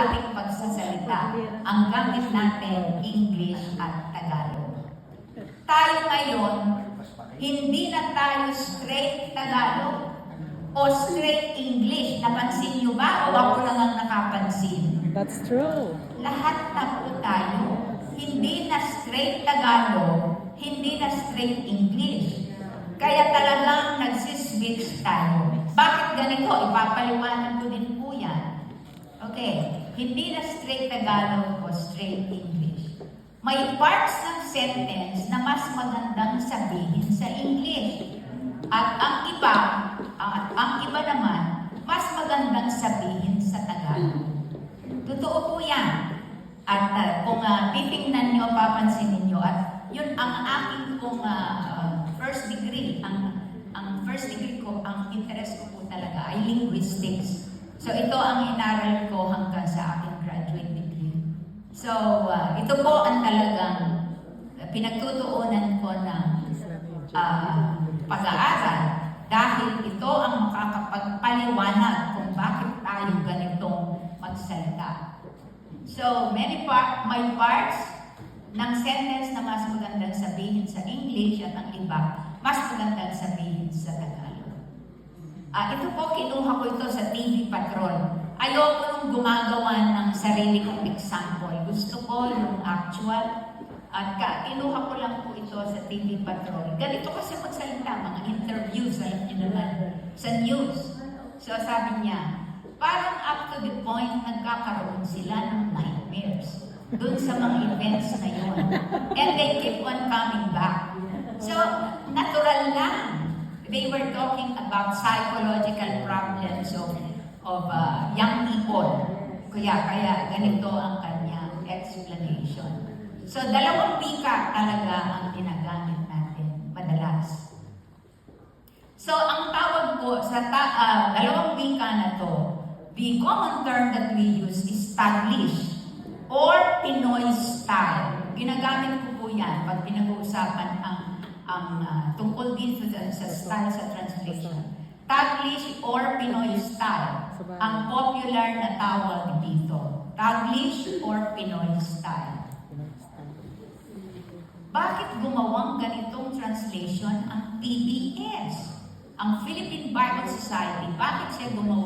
ating pagsasalita. Ang gamit natin, English at Tagalog. Tayo ngayon, hindi na tayo straight Tagalog o straight English. Napansin niyo ba o ako lang ang nakapansin? That's true. Lahat na po tayo, hindi na straight Tagalog, hindi na straight English. Kaya talagang nagsiswitch tayo. Bakit ganito? Ipapaliwanag ko din. Okay, hindi na straight Tagalog o straight English. May parts ng sentence na mas magandang sabihin sa English. At ang iba, at ang iba naman, mas magandang sabihin sa Tagalog. Totoo po yan. At uh, kung uh, titingnan nyo, papansinin nyo, at yun ang aking kung uh, first degree, ang, ang first degree ko, ang interest ko po talaga ay linguistics. So ito ang inaral ko hanggang sa aking graduate degree. So uh, ito po ang talagang pinagtutuunan ko ng ah, pag-aaral dahil ito ang makakapagpaliwanag kung bakit tayo ganitong magsalita. So, many part, may parts ng sentence na mas magandang sabihin sa English at ang iba, mas magandang sabihin sa Tagalog. Ah, ito po, kinuha ko ito sa TV Patrol. Ayoko nung gumagawa ng sarili kong example. Gusto ko yung actual. At ka, kinuha ko lang po ito sa TV Patrol. Ganito kasi magsalita, mga interviews, alam niyo naman, sa news. So sabi niya, parang up to the point, nagkakaroon sila ng nightmares dun sa mga events na yun. And they keep on coming back. So, natural lang. They were talking about psychological problems of, of uh, young people. Kaya, kaya ganito ang kanyang explanation. So, dalawang wika talaga ang ginagamit natin madalas. So, ang tawag po sa ta- ah, dalawang wika na to, the common term that we use is Taglish or Pinoy style. Ginagamit ko po yan pag pinag-uusapan ang, ang ah, tungkol dito sa, sa style sa translation. Taglish or Pinoy style ang popular na tawag dito. Taglish or Pinoy style. Bakit gumawang ganitong translation ang PBS? Ang Philippine Bible Society, bakit siya gumawa